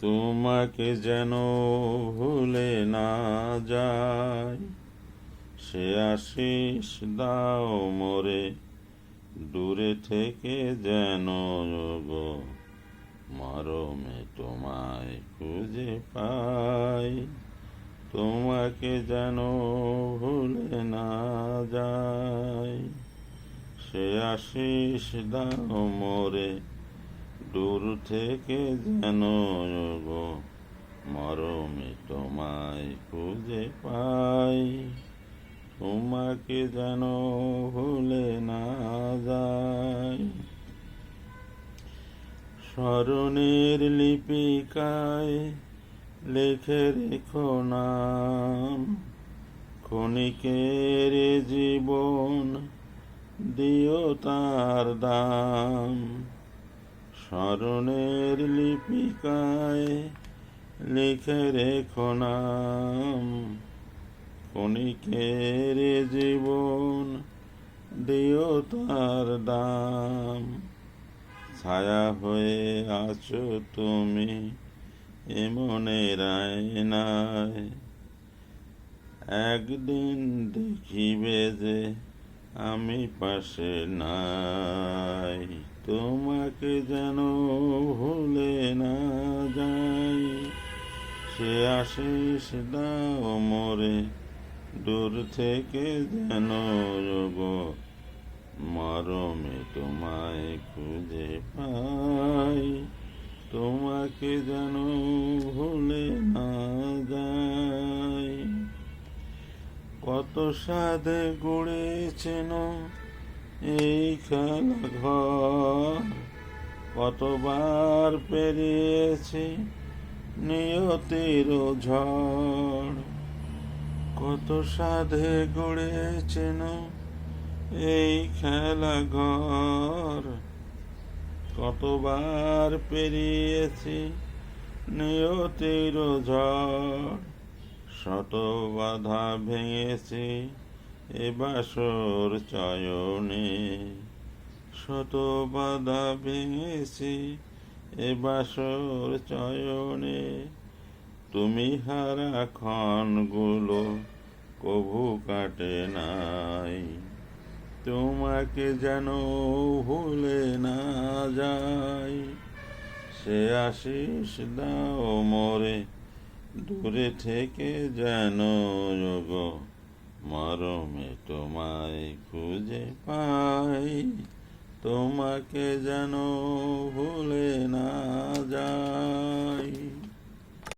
তোমাকে যেন ভুলে না যায় সে আশিস দাও মোরে, দূরে থেকে যেন গো মরমে তোমায় খুঁজে পাই। তোমাকে যেন ভুলে না যায় সে আশিস দাও মোরে দূর থেকে যেন গো মরমে তোমায় খুঁজে পাই। তোমাকে যেন ভুলে না যায় স্মরণের লিপিকায় লেখে রেখো নাম। ক্ষণিকের জীবন দিও তার দাম। স্মরণের লিপিকায় লিখে রেখো নাম। ক্ষণিকের জীবন দিও তার দাম। ছায়া হয়ে আছো তুমি এমনের আয়নায় একদিন দেখিবে যে আমি পাশে নাই। তোমাকে যেন ভুলে না যাই। সে আশিস দাও মোরে, দূর থেকে যেন গো মরমে তোমায় খুঁজে পাই। তোমাকে যেন ভুলে না যাই। কত সাধে গড়েছেন এই খেলা ঘর কতবার পেরিয়েছি নিয়তির ঝড়। কত সাধে গড়েছেন এই খেলা ঘর। কতবার পেরিয়েছি নিয়তির ঝড়। শত বাধা ভেঙেছি এ বাসর চয়নে। শত বাধা ভেঙেছি এ বাসর চয়নে। তুমি হারা ক্ষণগুলো কভু কাটে নাই। তোমাকে যেন ভুলে না যায় সে আশিস দাও মরে, দূরে থেকে যেন গো মরমে তোমায় খুঁজে পাই। তোমাকে যেন ভুলে না যায়